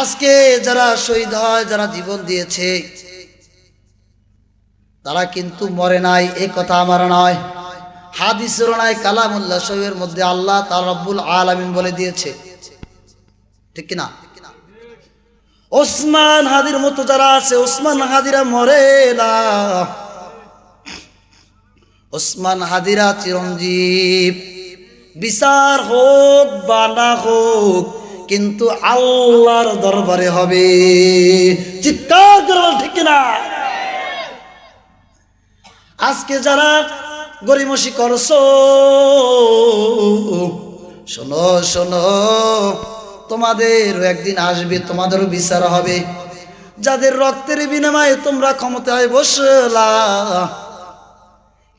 আজকে যারা শহীদ হয়, যারা জীবন দিয়েছে, তারা কিন্তু মরে নাই এই কথা আমার নয়। হাদিসেরও নাই, কালামুল্লাহ শহীদের মধ্যে আল্লাহ তার রব্বুল আলামিন বলে দিয়েছে। ঠিক কিনা? ওসমান হাদির মতো যারা আছে, ওসমান হাদিরা মরে না। ওসমান হাদিরা চিরঞ্জীব। বিচার হোক বা না হোক কিন্তু আল্লাহর দরবারে হবে। ঠিক না আজকে যারা গরিমসি করছ, শোনো শোনো তোমাদেরও একদিন আসবে, তোমাদেরও বিচার হবে। যাদের রক্তের বিনিময়ে তোমরা ক্ষমতায় বসলা,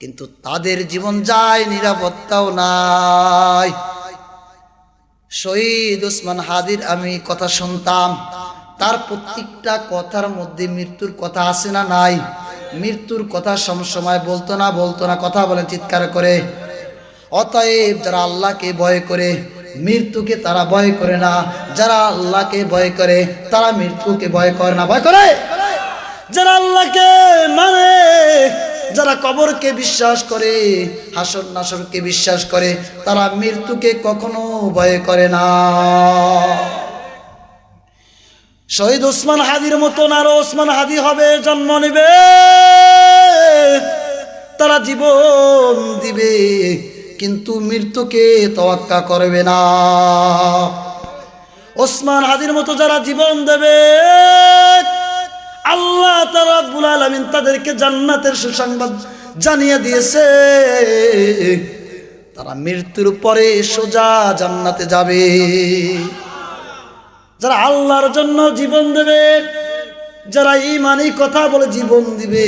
কিন্তু তাদের জীবন যায় নিরাপত্তাও নাই। শহীদ ওসমান হাদির আমি কথা শুনতাম। তার প্রত্যেকটা কথার মধ্যে মৃত্যুর কথা আছে না নাই? মৃত্যুর কথা সবসময় বলতো না বলতো না, কথা বলে চিৎকার করে। অতএব যারা আল্লাহকে ভয় করে, মৃত্যুকে তারা ভয় করে না। যারা আল্লাহকে ভয় করে, তারা মৃত্যুকে ভয় করে না। ভয় করে? যারা আল্লাহকে মানে যারা কবরকে বিশ্বাস করে, হাসর নাসরকে বিশ্বাস করে, তারা মৃত্যুকে কখনো ভয় করে না। শহীদ ওসমান হাদির মতন আরও ওসমান হাদি হবে, জন্ম নেবে। তারা জীবন দিবে, কিন্তু মৃত্যুকে তোয়াক্কা করবে না। ওসমান হাদির মতো যারা জীবন দেবে আল্লাহ তারা আব্বুল আলমিন তাদেরকে জান্নাতের সুসংবাদ জানিয়ে দিয়েছে। তারা মৃত্যুর পরে সোজা জান্নাতে যাবে। যারা আল্লাহর জন্য জীবন দেবে, যারা ইমানি কথা বলে জীবন দিবে,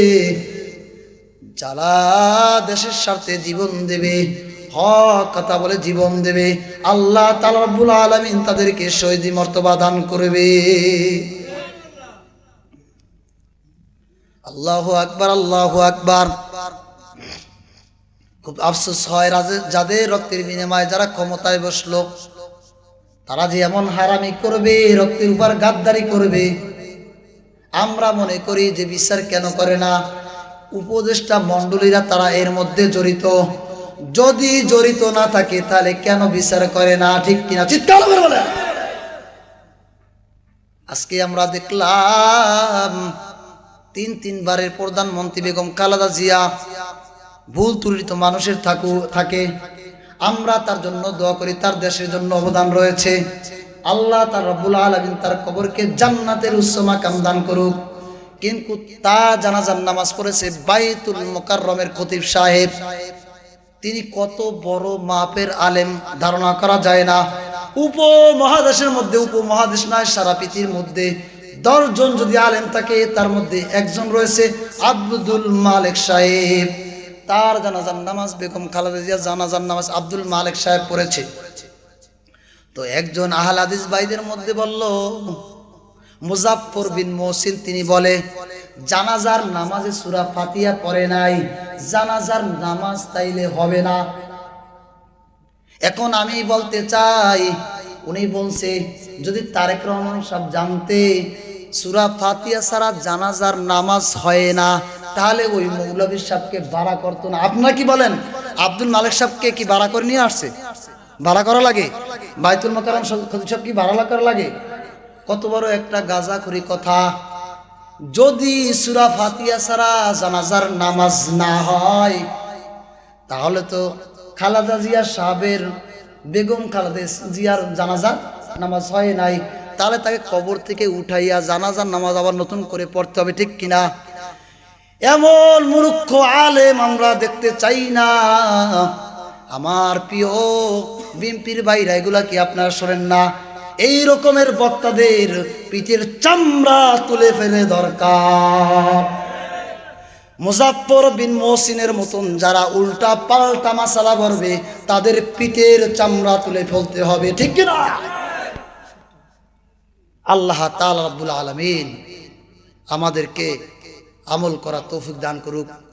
যারা দেশের স্বার্থে জীবন দেবে, হক কথা বলে জীবন দেবে, আল্লাহ তালা রব্বুল আলমিন তাদেরকে শহীদি মর্তবা দান করবে। আল্লাহ আকবার আল্লাহ আকবার। খুব আফসোস হয় যাদের রক্তের বিনিময়ে যারা ক্ষমতায় বসল, তারা যে এমন হারামি করবে, রক্তের উপর গাদ্দারি করবে। আমরা মনে করি যে বিচার কেন করে না? উপদেষ্টা মণ্ডলীরা তারা এর মধ্যে জড়িত। যদি জড়িত না থাকে, তাহলে কেন বিচার করে না? ঠিক কিনা? চিৎকার আজকে আমরা দেখলাম তিন তিনবারের প্রধানমন্ত্রী বেগম খালেদা জিয়া ভুল ত্রুটিত মানুষের থাকু, থাকে। আমরা তার জন্য দোয়া করি, তার দেশের জন্য অবদান রয়েছে। আল্লাহ তার রব্বুল আলমিন তার কবরকে জান্নাতের উৎসমা কামদান করুক। কিন্তু তা জানাজার নামাজ পড়েছে বাইতুল মোকাররমের খতিব সাহেব। তিনি কত বড় মাপের আলেম, ধারণা করা যায় না। উপমহাদেশের মধ্যে, উপমহাদেশ নয়, সারা পৃথিবীর মধ্যে দশজন যদি আলেম থাকে, তার মধ্যে একজন রয়েছে আব্দুল মালিক সাহেব। তার জানাজার নামাজ বেগম খালেদা জানাজার নামাজ আব্দুল মালিক সাহেব পড়েছে। তো একজন আহল আদিস ভাইদের মধ্যে বলল মুজাফর বিন মহসিন, তিনি বলে, জানাজার নামাজে সুরা ফাতিয়া পড়ে নাই, জানাজার নামাজ তাইলে হবে না। এখন আমি বলতে চাই, উনি বলছে, যদি তারেক রহমান সব জানতে সুরা ফাতিয়া ছাড়া জানাজার নামাজ হয় না। তাহলে ওই মৌলবী সাহেবকে ভাড়া করতো না। আপনারা কি বলেন? আব্দুল মালিক সাহেবকে কি ভাড়া করে নিয়ে আসছে? ভাড়া করা লাগে? বাইতুল মোকারম খতিব সাহেব কি ভাড়া করা লাগে? কত বড় একটা গাজা গাজাখুরি কথা। যদি সুরা ফাতিয়া ছাড়া জানাজার নামাজ না হয়, তাহলে তো খালাদা জিয়া সাহেবের বেগম খালাদা জিয়ার জানাজার নামাজ হয় নাই। তাহলে তাকে কবর থেকে উঠাইয়া জানাজার নামাজ আবার নতুন করে পড়তে হবে, ঠিক কিনা? এমন মূর্খ আলেম আমরা দেখতে চাই না। আমার প্রিয় বিম্পির বাইরা, এগুলা কি আপনারা শোনেন না? এই রকমের বক্তাদের পিঠের চামড়া তুলে ফেলে দরকার। মুজাফর বিন মহসিনের মতন যারা উল্টা পাল্টা মাসালা ভরবে তাদের পিঠের চামড়া তুলে ফেলতে হবে, ঠিক কিনা? আল্লাহ তাল রাব্বুল আলমিন আমাদেরকে আমল করা তৌফিক দান করুক।